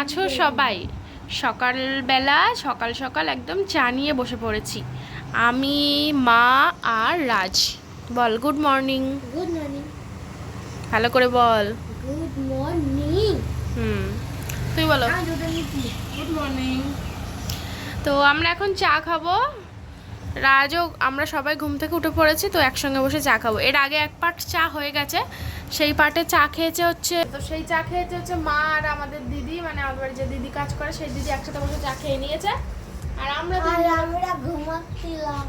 আছো সবাই? সকালবেলা সকাল সকাল একদম চা নিয়ে বসে পড়েছি। আমি মা আর রাজ। বল গুড মর্নিং গুড মর্নিং ভালো করে বল। গুড মর্নিং হুম তুই বলো। গুড মর্নিং তো আমরা এখন চা খাব। রাজও আমরা সবাই ঘুম থেকে উঠে পড়েছি তো একসঙ্গে বসে চা খাব। এর আগে এক পাট চা হয়ে গেছে। সেই পাটে চা খেয়েছে হচ্ছে তো সেই চা খেয়েছে হচ্ছে মা আর আমাদের দিদি মানে আমাদের যে দিদি কাজ করে সেই দিদি একসাথে বসে চা খেয়ে নিয়েছে। আর আমরা আর আমরা ঘুমাচ্ছিলাম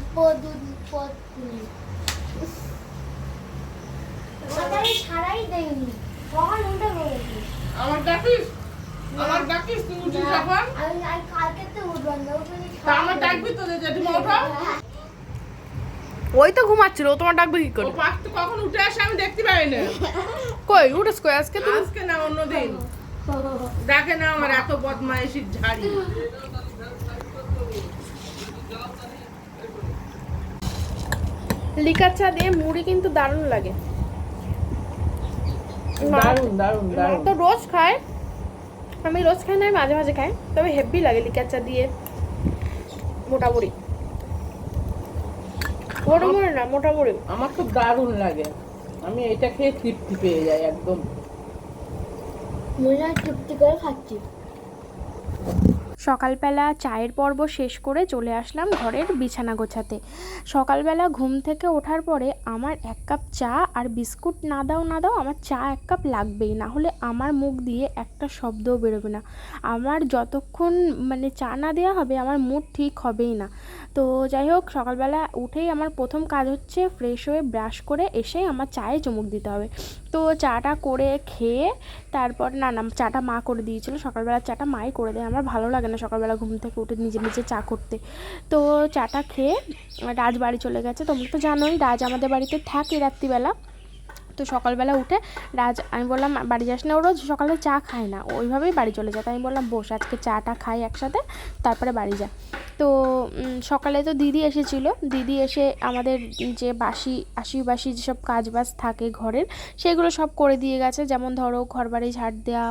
সারাই দেইনি কখন উঠে পড়েছি আমার ডাকিস? আমার ডাকিস তুই উঠিস যখন? আমি কালকে তো উঠলাম না ওখানে তা আমার ডাকবি তো জেঠিমা ওঠো। ওই তো ঘুমাচ্ছিল ও তোমার ডাকবে কি ও করে? পাশ তো কখন উঠে আসে আমি দেখতে পাই না। কই উঠেছ কই আজকে তুমি আজকে না অন্যদিন। ডাকে না আমার এত বদমাইশির ঝাড়ি। লিকার চা দিয়ে মুড়ি কিন্তু দারুণ লাগে। মা দারুণ তো রোজ খায়। আমি রোজ খাই না আমি মাঝে মাঝে খাই। তবে হেভি লাগে লিকার চা দিয়ে মোটামুটি বড় মনে না মোটামুটি। আমার খুব দারুণ লাগে। আমি এটা খেয়ে তৃপ্তি পেয়ে যাই একদম। মনে হয় তৃপ্তি করে খাচ্ছি। সকালবেলা চায়ের পর্ব শেষ করে চলে আসলাম ঘরের বিছানা গোছাতে। সকালবেলা ঘুম থেকে ওঠার পরে আমার এক কাপ চা আর বিস্কুট না দাও না দাও, আমার চা এক কাপ লাগবেই, না হলে আমার মুখ দিয়ে একটা শব্দও বেরোবে না। আমার যতক্ষণ মানে চা না দেওয়া হবে, আমার মুড ঠিক হবেই না। তো যাই হোক, সকালবেলা উঠেই আমার প্রথম কাজ হচ্ছে ফ্রেশ হয়ে ব্রাশ করে এসে আমার চায়ে চুমুক দিতে হবে। তো চাটা করে খেয়ে তারপর না না, চাটা মা করে দিয়েছিল। সকালবেলা চাটা মাই করে দেয়। আমার ভালো লাগে না সকালবেলা ঘুম থেকে উঠে নিজে নিজে চা করতে। তো চাটা খেয়ে রাজ বাড়ি চলে গেছে। তোমরা তো জানোই রাজ আমাদের বাড়িতে থাকে রাত্রিবেলা। তো সকালবেলা উঠে রাজ, আমি বললাম, বাড়ি যাস না ও রোজ, সকালে চা খায় না। ওইভাবেই বাড়ি চলে যায়। তাই আমি বললাম, বস, আজকে চাটা খাই একসাথে, তারপরে বাড়ি যা। তো সকালে তো দিদি এসেছিল। দিদি এসে আমাদের যে বাসি আশি বাসি যেসব কাজ বাজ থাকে ঘরের, সেগুলো সব করে দিয়ে গেছে। যেমন ধরো ঘর বাড়ি ঝাড় দেওয়া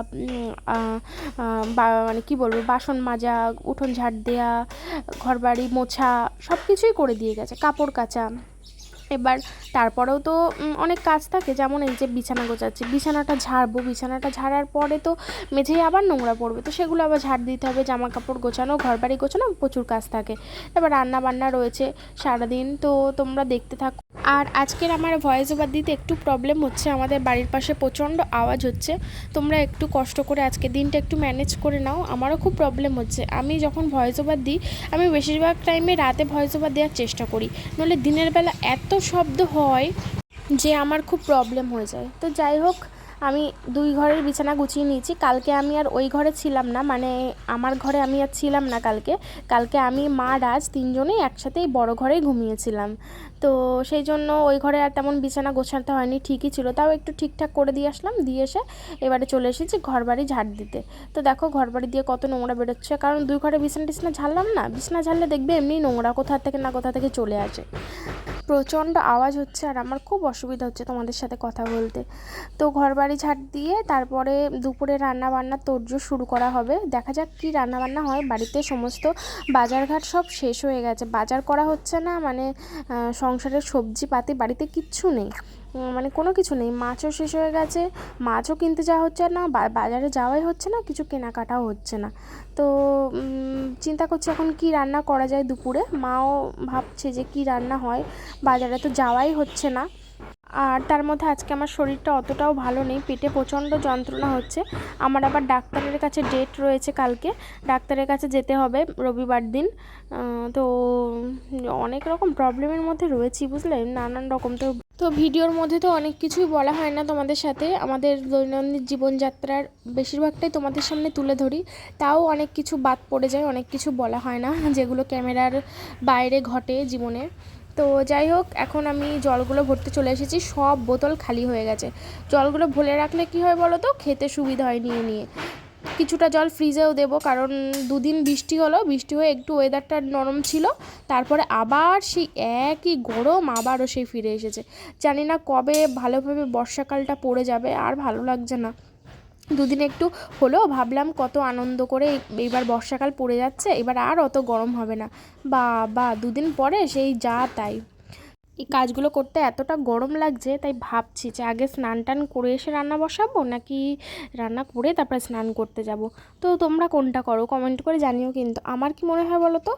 মানে কি বলব, বাসন মাজা, উঠোন ঝাড় দেওয়া ঘর বাড়ি মোছা সব কিছুই করে দিয়ে গেছে। কাপড় কাচা। এবার তারপরেও তো অনেক কাজ থাকে। যেমন এই যে বিছানা গোছাচ্ছি, বিছানাটা ঝাড়বো। বিছানাটা ঝাড়ার পরে তো মেঝেই আবার নোংরা পড়বে। তো সেগুলো আবার ঝাড় দিতে হবে। জামা কাপড় গোছানো ঘর বাড়ি গোছানো, প্রচুর কাজ থাকে। তারপর রান্না বান্না রয়েছে সারাদিন। তো তোমরা দেখতে থাকো। আর আজকের আমার ভয়েস ওভার দিতে একটু প্রবলেম হচ্ছে। আমাদের বাড়ির পাশে প্রচণ্ড আওয়াজ হচ্ছে। তোমরা একটু কষ্ট করে আজকে দিনটা একটু ম্যানেজ করে নাও। আমারও খুব প্রবলেম হচ্ছে। আমি যখন ভয়েস ওভার দিই, আমি বেশিরভাগ টাইমে রাতে ভয়েস ওভার দেওয়ার চেষ্টা করি। নইলে দিনের বেলা এত শব্দ হয় যে আমার খুব প্রবলেম হয়ে যায়। তো যাই হোক, আমি দুই ঘরের বিছানা গুছিয়ে নিয়েছি। কালকে আমি আর ওই ঘরে ছিলাম না মানে আমার ঘরে আমি আর ছিলাম না কালকে। কালকে আমি, মা, রাজ তিনজনেই একসাথেই বড় ঘরেই ঘুমিয়েছিলাম। তো সেই জন্য ওই ঘরে আর তেমন বিছানা গোছাতে হয়নি, ঠিকই ছিল। তাও একটু ঠিকঠাক করে দিয়ে আসলাম, দিয়ে এসে এবারে চলে এসেছি ঘর বাড়ি ঝাড় দিতে। তো দেখো ঘর বাড়ি দিয়ে কত নোংরা বেরোচ্ছে, কারণ দুই ঘরে বিছানা টিছানা ঝাড়লাম না, বিছানা ঝাড়লে দেখবে এমনি নোংরা, কোথা থেকে না কোথা থেকে চলে আসে। প্রচণ্ড আওয়াজ হচ্ছে আর আমার খুব অসুবিধা হচ্ছে তোমাদের সাথে কথা বলতে। তো ঘর বাড়ি ঝাড় দিয়ে তারপরে দুপুরে রান্না বান্না তোড়জোড় শুরু করা হবে। দেখা যাক কী রান্না বান্না হয়। বাড়িতে সমস্ত বাজারঘাট সব শেষ হয়ে গেছে। বাজার করা হচ্ছে না মানে সংসারের সবজি পাতি বাড়িতে কিচ্ছু নেই। মানে কোনো কিছু নেই। মাছও শেষ হয়ে গেছে, মাছও কিনতে যাওয়া হচ্ছে না বাজারে যাওয়াই হচ্ছে না, কিছু কেনাকাটাও হচ্ছে না। তো চিন্তা করছে এখন কি রান্না করা যায় দুপুরে। মাও ভাবছে যে কি রান্না হয়। বাজারে তো যাওয়াই হচ্ছে না। আর তার মধ্যে আজকে আমার শরীরটা অতটাও ভালো নেই। পেটে প্রচণ্ড যন্ত্রণা হচ্ছে। আমার আবার ডাক্তারের কাছে ডেট রয়েছে কালকে। ডাক্তারের কাছে যেতে হবে রবিবার দিন। তো অনেক রকম প্রবলেমের মধ্যে রয়েছি, বুঝলে? নানান রকম তো তো ভিডিওর মধ্যে তো অনেক কিছুই বলা হয় না তোমাদের সাথে। আমাদের দৈনন্দিন জীবনযাত্রার বেশিরভাগটাই তোমাদের সামনে তুলে ধরি। তাও অনেক কিছু বাদ পড়ে যায়, অনেক কিছু বলা হয় না, যেগুলো ক্যামেরার বাইরে ঘটে জীবনের তো যাই হোক, এখন আমি জলগুলো ভরতে চলে এসেছি, সব বোতল খালি হয়ে গেছে। জলগুলো ভরে রাখলে কি হয় বলো তো? খেতে সুবিধা হয় নিয়ে নিয়ে। কিছুটা জল ফ্রিজেও দেবো, কারণ দুদিন বৃষ্টি হলো, বৃষ্টি হয়ে একটু ওয়েদারটা নরম ছিল। তারপরে আবার সেই একই গরম আবারও সেই ফিরে এসেছে। জানি না কবে ভালোভাবে বর্ষাকালটা পড়ে যাবে, আর ভালো লাগছে না। দুদিন একটু হলো ভাবলাম কত আনন্দ করে এইবার বর্ষাকাল পড়ে যাচ্ছে, এবার আর অত গরম হবে না। বা বা দুদিন পরে সেই যা তাই। এই কাজগুলো করতে এতটা গরম লাগছে, তাই ভাবছি যে আগে স্নান টান করে এসে রান্না বসাবো, নাকি রান্না করে তারপরে স্নান করতে যাব? তো তোমরা কোনটা করো কমেন্ট করে জানিও কিন্তু। আমার কি মনে হয় বলো তো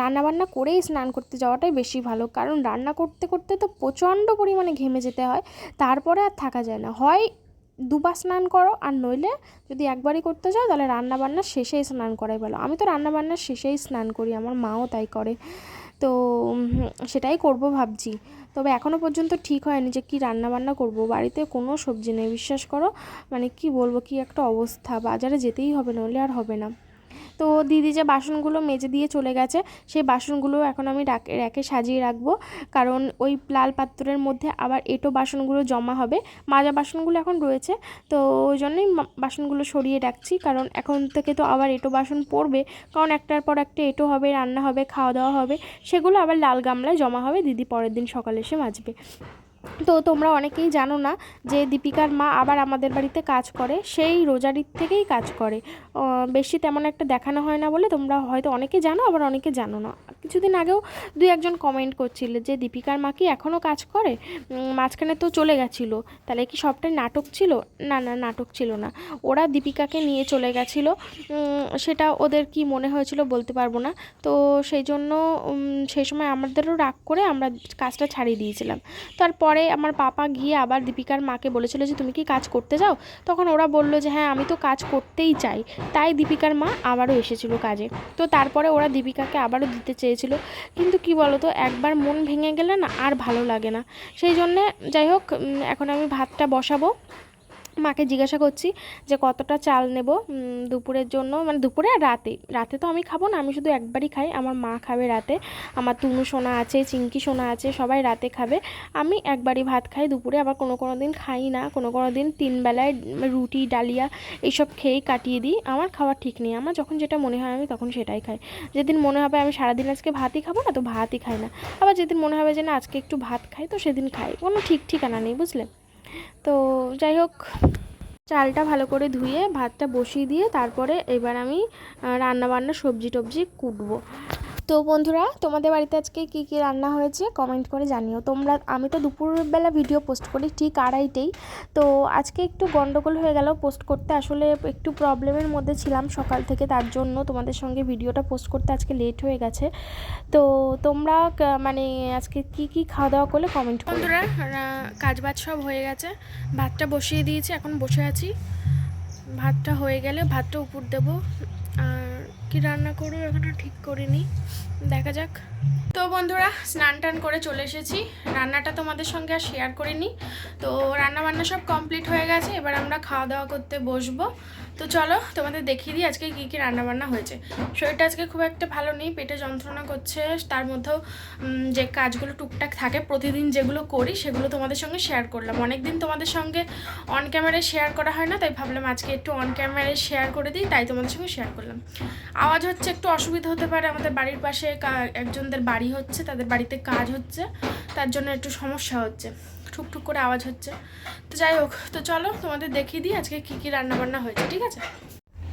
রান্না বান্না করেই স্নান করতে যাওয়াটাই বেশি ভালো, কারণ রান্না করতে করতে তো প্রচণ্ড পরিমাণে ঘেমে যেতে হয়, তারপরে আর থাকা যায় না। হয় দুবার স্নান করো আর নইলে যদি একবারই করতে চাও তাহলে রান্নাবান্নার শেষেই স্নান করাই ভালো। আমি তো রান্নাবান্নার শেষেই স্নান করি, আমার মাও তাই করে। তো সেটাই করব ভাবছি। তবে এখনও পর্যন্ত ঠিক হয়নি যে কী রান্নাবান্না করব। বাড়িতে কোনো সবজি নেই, বিশ্বাস করো? মানে কি বলব, কি একটা অবস্থা। বাজারে যেতেই হবে, নইলে আর হবে না। তো দিদি যে বাসনগুলো মেজে দিয়ে চলে গেছে, সেই বাসনগুলো এখন আমি র্যাকে সাজিয়ে রাখব। কারণ ওই লাল পাত্রের মধ্যে আবার এটো বাসনগুলো জমা হবে। মাজা বাসনগুলো এখন রয়েছে। তো ওই জন্যই বাসনগুলো সরিয়ে রাখছি। কারণ এখন থেকে তো আবার এটো বাসন পড়বে কারণ একটার পর একটা এটো হবে, রান্না হবে, খাওয়া দাওয়া হবে। সেগুলো আবার লাল গামলায় জমা হবে। দিদি পরের দিন সকালে এসে মাজবে। তো তোমরা অনেকেই জানো না যে দীপিকার মা আবার আমাদের বাড়িতে কাজ করে, সেই রোজারির থেকেই কাজ করে। বেশি তেমন একটা দেখানো হয় না বলে তোমরা হয়তো অনেকে জানো, আবার অনেকে জানো না। কিছুদিন আগেও দুই একজন কমেন্ট করছিলে যে দীপিকার মা কি এখনও কাজ করে? মাঝখানে তো চলে গেছিল। তাহলে কি সবটাই নাটক ছিল? না না, নাটক ছিল না। ওরা দীপিকাকে নিয়ে চলে গেছিল। সেটা ওদের কি মনে হয়েছিল বলতে পারব না। তো সেই জন্য সেই সময় আমাদেরও রাগ করে আমরা কাজটা ছাড়িয়ে দিয়েছিলাম। তারপরে আমার পাপা গিয়ে আবার দীপিকার মাকে বলেছিল যে, তুমি কি কাজ করতে যাও? তখন ওরা বলল যে হ্যাঁ আমি তো কাজ করতেই চাই। তাই দীপিকার মা আবারও এসেছিল কাজে। তো তারপরে ওরা দীপিকাকে আবারও দিতে চেয়েছিল। কিন্তু কি বলো তো একবার মন ভেঙে গেলে না আর ভালো লাগে না। সেই জন্যে যাই হোক এখন আমি ভাতটা বসাবো। মাকে জিজ্ঞাসা করছি যে কতটা চাল নেব দুপুরের জন্য মানে দুপুরে আর রাতে। রাতে তো আমি খাব না, আমি শুধু একবারই খাই। আমার মা খাবে রাতে। আমার তুনু সোনা আছে চিঙ্কি সোনা আছে, সবাই রাতে খাবে। আমি একবারই ভাত খাই, দুপুরে আবার কোনো কোনো দিন খাই না। কোনো কোনো দিন তিন বেলায় রুটি, ডালিয়া এইসব খেয়েই কাটিয়ে দিই। আমার খাওয়ার ঠিক নেই। আমার যখন যেটা মনে হয় আমি তখন সেটাই খাই। যেদিন মনে হবে আমি সারাদিন আজকে ভাতই খাব না, তো ভাতই খাই না। আবার যেদিন মনে হবে যে না, আজকে একটু ভাত খাই, তো সেদিন খাই। কোনো ঠিক ঠিকানা নেই, বুঝলে? তো যাই হোক, চালটা ভালো করে ধুয়ে, ভাতটা বসিয়ে দিয়ে তারপরে এবার আমি রান্না বান্না সবজি টবজি কুটবো। তো বন্ধুরা, তোমাদের বাড়িতে আজকে কি কি রান্না হয়েছে কমেন্ট করে জানিও। তোমরা, আমি তো দুপুরবেলা ভিডিও পোস্ট করি ঠিক আড়াইটেই। তো আজকে একটু গন্ডগোল হয়ে গেল পোস্ট করতে। আসলে একটু প্রবলেমের মধ্যে ছিলাম সকাল থেকে, তার জন্য তোমাদের সঙ্গে ভিডিওটা পোস্ট করতে আজকে লেট হয়ে গেছে। তো তোমরা মানে আজকে কি কি খাওয়া দাওয়া করলে কমেন্ট বন্ধুরা কাজ বাজ সব হয়ে গেছে। ভাতটা বসিয়ে দিয়েছি, এখন বসে আছি। ভাতটা হয়ে গেলে ভাতটা উপর দেব। কি রান্না করব, এখনও ঠিক করিনি। দেখা যাক। তো বন্ধুরা, স্নান টান করে চলে এসেছি। রান্নাটা তোমাদের সঙ্গে আর শেয়ার করিনি। তো রান্না বান্না সব কমপ্লিট হয়ে গেছে। এবার আমরা খাওয়া দাওয়া করতে বসবো। তো চলো তোমাদের দেখিয়ে দিই আজকে কী কী রান্না বান্না হয়েছে। শরীরটা আজকে খুব একটা ভালো নেই, পেটে যন্ত্রণা করছে, তার মধ্যেও যে কাজগুলো টুকটাক থাকে, প্রতিদিন যেগুলো করি সেগুলো তোমাদের সঙ্গে শেয়ার করলাম। অনেক দিন তোমাদের সঙ্গে অন ক্যামেরায় শেয়ার করা হয় না, তাই ভাবলাম আজকে একটু অন ক্যামেরায় শেয়ার করে দিই, তাই তোমাদের সঙ্গে শেয়ার করলাম। আওয়াজ হচ্ছে একটু অসুবিধা হতে পারে, আমাদের বাড়ির পাশে একজনদের বাড়ি হচ্ছে, তাদের বাড়িতে কাজ হচ্ছে, তার জন্য একটু সমস্যা হচ্ছে। ঠুকঠুক করে আওয়াজ হচ্ছে। তো যাই হোক, তো চলো তোমাদের দেখিয়ে দিই আজকে কী কী রান্নাবান্না হয়েছে, ঠিক আছে?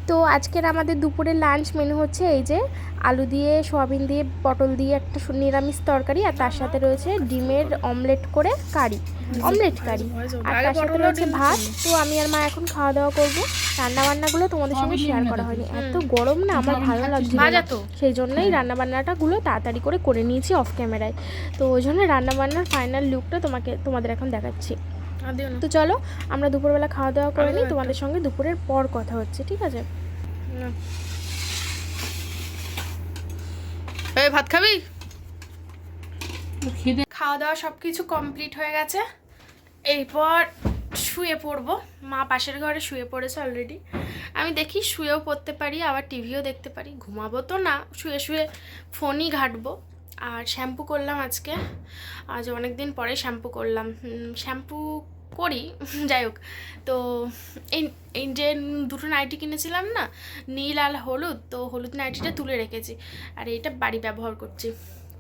তো আজকের আমাদের দুপুরের লাঞ্চ মেনু হচ্ছে এই যে আলু দিয়ে, সোয়াবিন দিয়ে, পটল দিয়ে একটা নিরামিষ তরকারি আর তার সাথে রয়েছে ডিমের অমলেট করে কারি। অমলেট কারি। আর তার সাথে রয়েছে ভাত। তো আমি আর মা এখন খাওয়া দাওয়া করব। রান্না বান্নাগুলো তোমাদের সঙ্গে শেয়ার করা হয়নি। এত গরম না আমার ভালো লাগছে সেই জন্যই রান্না বান্নাটাগুলো তাড়াতাড়ি করে করে নিয়েছি অফ ক্যামেরায় তো ওই জন্য রান্না বান্নার ফাইনাল লুকটা তোমাকে তোমাদের এখন দেখাচ্ছি। তো চলো আমরা দুপুরবেলা খাওয়া দাওয়া করে নিই। তোমাদের সঙ্গে দুপুরের পর কথা হচ্ছে ঠিক আছে? ভাত খাবি? খাওয়া দাওয়া সব কিছু কমপ্লিট হয়ে গেছে। এরপর শুয়ে পড়ব। মা পাশের ঘরে শুয়ে পড়েছে অলরেডি আমি দেখি শুয়েও পড়তে পারি, আবার টিভিও দেখতে পারি। ঘুমাবো তো না, শুয়ে শুয়ে ফোনই ঘাঁটবো। আর শ্যাম্পু করলাম আজকে। আজ অনেক দিন পরে শ্যাম্পু করলাম। শ্যাম্পু করি, যাই হোক। তো এই এই যে দুটো নাইটি কিনেছিলাম না, নীল আর হলুদ, তো হলুদ নাইটিটা তুলে রেখেছি। আর এটা বাড়ি ব্যবহার করছি।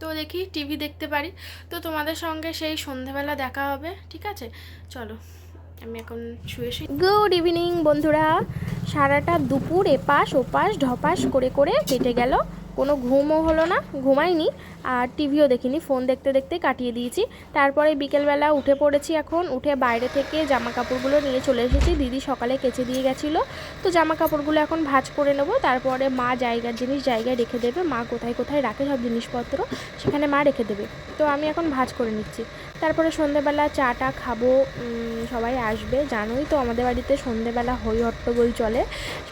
তো দেখি টিভি দেখতে পারি। তো তোমাদের সঙ্গে সেই সন্ধেবেলা দেখা হবে, ঠিক আছে? চলো, আমি এখন শুয়ে শুয়ে গুড ইভিনিং বন্ধুরা। সারাটা দুপুর এপাশ ওপাশ ঢপাস করে করে কেটে গেল। কোনো ঘুমও হলো না, ঘুমাইনি। আর টিভিও দেখিনি ফোন দেখতে দেখতে কাটিয়ে দিয়েছি। তারপরে বিকেলবেলা উঠে পড়েছি এখন, উঠে বাইরে থেকে জামা কাপড়গুলো নিয়ে চলে এসেছি। দিদি সকালে কেচে দিয়ে গেছিল। তো জামা কাপড়গুলো এখন ভাজ করে নেব। তারপরে মা জায়গার জিনিস জায়গায় রেখে দেবে। মা কোথায় কোথায় রাখে সব জিনিসপত্র, সেখানে মা রেখে দেবে। তো আমি এখন ভাজ করে নিচ্ছি। তারপরে সন্ধেবেলা চাটা খাব সবাই আসবে। জানোই তো আমাদের বাড়িতে সন্ধেবেলা হই হট্টগোল চলে।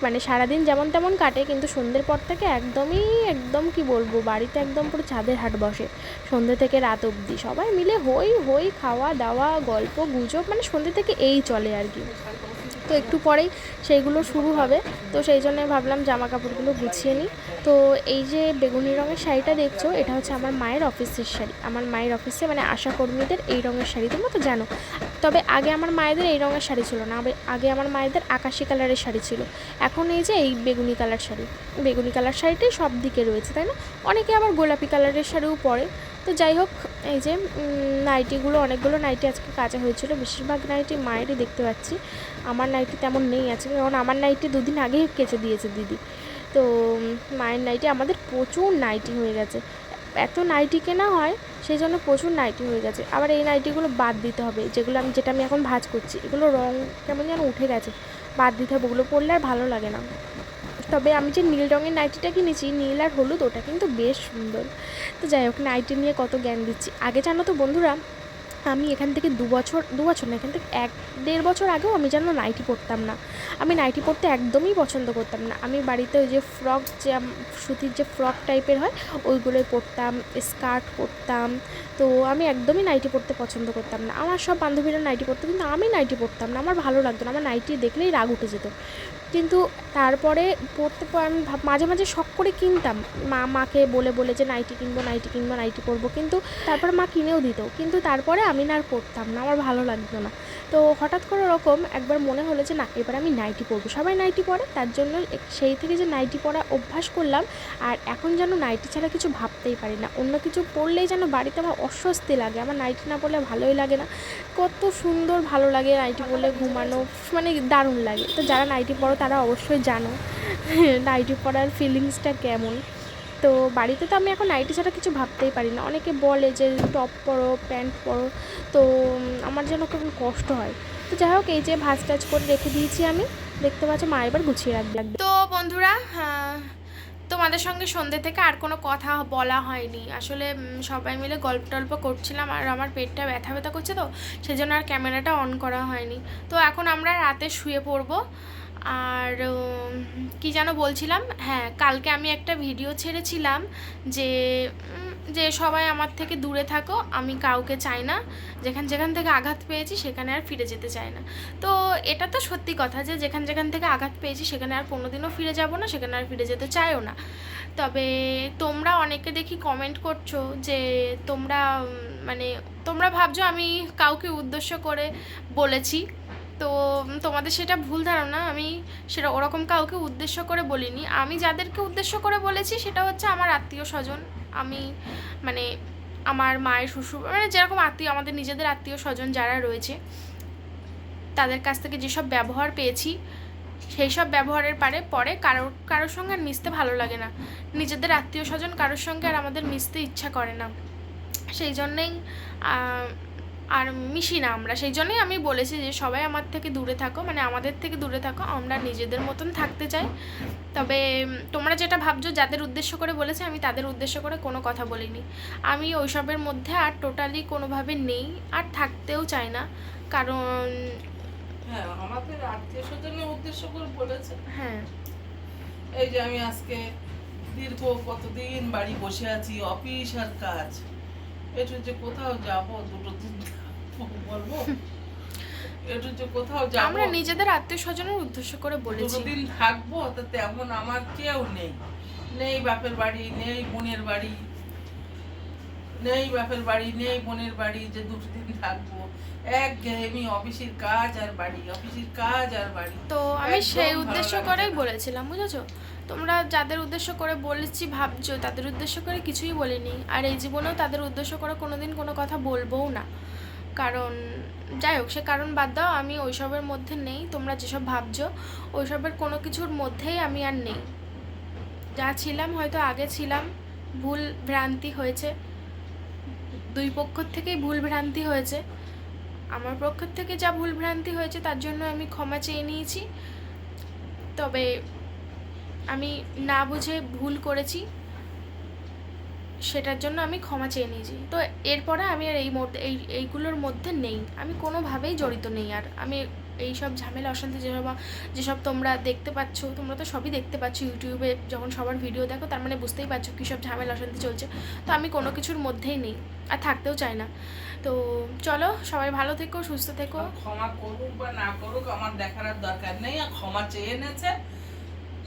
মানে সারাদিন যেমন তেমন কাটে, কিন্তু সন্ধ্যের পর থেকে একদমই, একদম কি বলব, বাড়িতে একদম পুরো চাঁদের হাট বসে। সন্ধ্যে থেকে রাত অবধি সবাই মিলে হই হই খাওয়া দাওয়া গল্প, গুজব মানে সন্ধ্যে থেকে এই চলে আর কি। তো একটু পরেই সেইগুলো শুরু হবে। তো সেই জন্য ভাবলাম জামা কাপড়গুলো গুছিয়ে নিই। তো এই যে বেগুনি রঙের শাড়িটা দেখছ, এটা হচ্ছে আমার মায়ের অফিসের শাড়ি। আমার মায়ের অফিসে মানে আশা কর্মীদের এই রঙের শাড়ি, তোমরা তো জানো। তবে আগে আমার মায়েদের এই রঙের শাড়ি ছিল না আগে আমার মায়েদের আকাশি কালারের শাড়ি ছিল। এখন এই যে এই বেগুনি কালার শাড়ি। বেগুনি কালার শাড়িটাই সব দিকে রয়েছে, তাই না? অনেকে আবার গোলাপি কালারের শাড়িও পরে। তো যাই হোক, এই যে নাইটিগুলো, অনেকগুলো নাইটি আজকে কাচা হয়েছিল। বেশিরভাগ নাইটি মায়েরই দেখতে পাচ্ছি। আমার নাইটি তেমন নেই আছে কারণ আমার নাইটি দুদিন আগেই কেচে দিয়েছে দিদি। তো মায়ের নাইটি, আমাদের প্রচুর নাইটি হয়ে গেছে। এত নাইটি কেনা হয়, সেই জন্য প্রচুর নাইটি হয়ে গেছে। আবার এই নাইটিগুলো বাদ দিতে হবে, যেগুলো আমি, যেটা আমি এখন ভাজ করছি। এগুলো রং কেমন যেন উঠে গেছে। বাদ দিতে হবে, ওগুলো পরলে আর ভালো লাগে না। তবে আমি যে নীল রঙের নাইটিটা কিনেছি, নীল আর হলুদ, ওটা কিন্তু বেশ সুন্দর। তো যাই হোক, নাইটি নিয়ে কত জ্ঞান দিচ্ছি। আগে জানো তো বন্ধুরা, আমি এখান থেকে দু বছর দু বছর না, এখান থেকে এক, দেড় বছর আগেও আমি যেন নাইটি পরতাম না। আমি নাইটি পরতে একদমই পছন্দ করতাম না। আমি বাড়িতে ওই যে ফ্রক যে সুতির যে ফ্রক টাইপের হয়, ওইগুলোই পরতাম, স্কার্ট পরতাম। তো আমি একদমই নাইটি পরতে পছন্দ করতাম না। আমার সব বান্ধবীরা নাইটি পরতো, কিন্তু আমি নাইটি পরতাম না। আমার ভালো লাগতো না। আমার নাইটি দেখলেই রাগ উঠে যেত। কিন্তু তারপরে পড়তে আমি মাঝে মাঝে শখ করে কিনতাম। মা মাকে বলে বলে যে, নাইটি কিনবো নাইটি কিনবো, নাইটি পরবো। কিন্তু তারপরে মা কিনেও দিত। কিন্তু তারপরে আমি না আর পরতাম না, আমার ভালো লাগতো না। তো হঠাৎ করে ওরকম একবার মনে হলো যে, না, এবার আমি নাইটি পরবো। সবাই নাইটি পরে, তার জন্য সেই থেকে যে নাইটি পরা অভ্যাস করলাম, আর এখন যেন নাইটি ছাড়া কিছু ভাবতেই পারি না। অন্য কিছু পরলেই যেন বাড়িতে আমার অস্বস্তি লাগে। আমার নাইটি না পরলে ভালোই লাগে না। কত সুন্দর ভালো লাগে নাইটি পরলে ঘুমানো মানে দারুণ লাগে। তো যারা নাইটি পরো তারা অবশ্যই জানো নাইটি পরার ফিলিংসটা কেমন। তো বাড়িতে তো আমি এখন নাইটি ছাড়া কিছু ভাবতেই পারি না। অনেকে বলে যে টপ পরো, প্যান্ট পরো, তো আমার যেন কেমন কষ্ট হয়। তো যাই হোক, এই যে ভাজ টাজ করে রেখে দিয়েছি আমি। দেখতে পাচ্ছ, মা এবার গুছিয়ে রাখবে। তো বন্ধুরা তোমাদের সঙ্গে সন্ধ্যে থেকে আর কোনো কথা বলা হয়নি। আসলে সবাই মিলে গল্প টল্প করছিলাম আর আমার পেটটা ব্যথা ব্যথা করছে তো সেই জন্য আর ক্যামেরাটা অন করা হয়নি। তো এখন আমরা রাতে শুয়ে পড়ব। আর কি যেন বলছিলাম? হ্যাঁ কালকে আমি একটা ভিডিও ছেড়েছিলাম যে যে সবাই আমার থেকে দূরে থাকো, আমি কাউকে চাই না। যেখান যেখান থেকে আঘাত পেয়েছি, সেখানে আর ফিরে যেতে চাই না। তো এটা তো সত্যি কথা যে, যেখান যেখান থেকে আঘাত পেয়েছি, সেখানে আর কোনোদিনও ফিরে যাব না, সেখানে আর ফিরে যেতে চাইও না। তবে তোমরা অনেকে দেখি কমেন্ট করছ যে, তোমরা মানে তোমরা ভাবছ আমি কাউকে উদ্দেশ্য করে বলেছি। তো তোমাদের সেটা ভুল ধারণা। আমি সেটা ওরকম কাউকে উদ্দেশ্য করে বলিনি। আমি যাদেরকে উদ্দেশ্য করে বলেছি, সেটা হচ্ছে আমার আত্মীয় স্বজন। আমি মানে আমার মায়ের শ্বশুর মানে যেরকম আত্মীয়, আমাদের নিজেদের আত্মীয় স্বজন যারা রয়েছে, তাদের কাছ থেকে যেসব ব্যবহার পেয়েছি সেই সব ব্যবহারের পারে পরে কারোর কারোর সঙ্গে আর মিশতে ভালো লাগে না। নিজেদের আত্মীয় স্বজন কারোর সঙ্গে আর আমাদের মিশতে ইচ্ছা করে না। সেই জন্যেই আর মিশি না আমরা। সেই জন্যই আমি বলেছি যে সবাই আমার থেকে দূরে থাকো মানে আমাদের থেকে দূরে থাকো আমরা নিজেদের মতন থাকতে চাই। তবে তোমরা যেটা ভাবছ যাদের উদ্দেশ্য করে বলেছে আমি তাদের উদ্দেশ্য করে কোনো কথা বলিনি। আমি ওইসবের মধ্যে আর টোটালি কোনোভাবে নেই আর থাকতেও চাই না। কারণ হ্যাঁ আমাদের আত্মীয় স্বজনের উদ্দেশ্য করে বলেছে। হ্যাঁ। এই যে আমি আজকে দীর্ঘ কতদিন বাড়ি বসে আছি অফিস আর কাজ। একটু যে কোথাও যাব দুটো দিন বলব একটু যে কোথাও যাব আমরা নিজেদের আত্মীয় স্বজনের উদ্দেশ্য করে বলেছি। দুটো দিন থাকব তাতে তেমন আমার কেউ নেই। নেই বাপের বাড়ি নেই বোনের বাড়ি নেই বাপের বাড়ি নেই বোনের বাড়ি যে দুটো দিন থাকব। এক ঘেয়েমি অফিসের কাজ আর বাড়ি অফিসের কাজ আর বাড়ি। তো আমি সেই উদ্দেশ্য করেই বলেছিলাম বুঝেছ? তোমরা যাদের উদ্দেশ্য করে বলেছি ভাবছ তাদের উদ্দেশ্য করে কিছুই বলিনি। আর এই জীবনেও তাদের উদ্দেশ্য করে কোনোদিন কোনো কথা বলবোও না। কারণ যাই হোক সে কারণ বাদ দাও আমি ওইসবের মধ্যে নেই। তোমরা যেসব ভাবছ ওইসবের কোনো কিছুর মধ্যেই আমি আর নেই। যা ছিলাম হয়তো আগে ছিলাম। ভুল ভ্রান্তি হয়েছে। দুই পক্ষ থেকেই ভুল ভ্রান্তি হয়েছে। আমার পক্ষ থেকে যা ভুল ভ্রান্তি হয়েছে, তার জন্য আমি ক্ষমা চেয়ে নিয়েছি। তবে আমি না বুঝে ভুল করেছি, সেটার জন্য আমি ক্ষমা চেয়ে নিয়েছি। তো এরপরে আমি আর এই মধ্যে এই, এইগুলোর মধ্যে নেই। আমি কোনোভাবেই জড়িত নেই আর আমি এই সব ঝামেলা অশান্তি যেসব যেসব তোমরা দেখতে পাচ্ছ তোমরা তো সবই দেখতে পাচ্ছ ইউটিউবে যখন সবার ভিডিও দেখো তার মানে বুঝতেই পারছ কী সব ঝামেলা অশান্তি চলছে। তো আমি কোনো কিছুর মধ্যেই নেই আর থাকতেও চাই না। তো চলো সবাই ভালো থেকো সুস্থ থেকো। ক্ষমা করুক বা না করুক আমার দেখার আর দরকার নেই আর ক্ষমা চেয়ে এনেছে।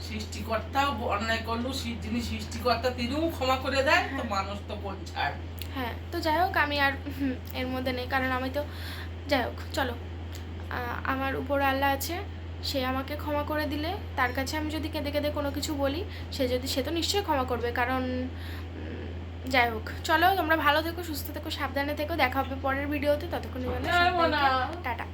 সৃষ্টিকর্তাও অন্যায় করল যিনি সৃষ্টিকর্তা তিনিও ক্ষমা করে দেয় তো মানুষ তো কোন ছাড় হ্যাঁ তো যাই হোক আমি আর হুম, এর মধ্যে নেই কারণ আমি তো যাই হোক চলো। আমার উপর আল্লাহ আছে সে আমাকে ক্ষমা করে দিলে তার কাছে আমি যদি কেঁদে কেঁদে কোনো কিছু বলি সে যদি সে তো নিশ্চয়ই ক্ষমা করবে কারণ যাই হোক। চলো তোমরা ভালো থেকো সুস্থ থেকো সাবধানে থেকো দেখা হবে পরের ভিডিওতে ততক্ষণ টাটা।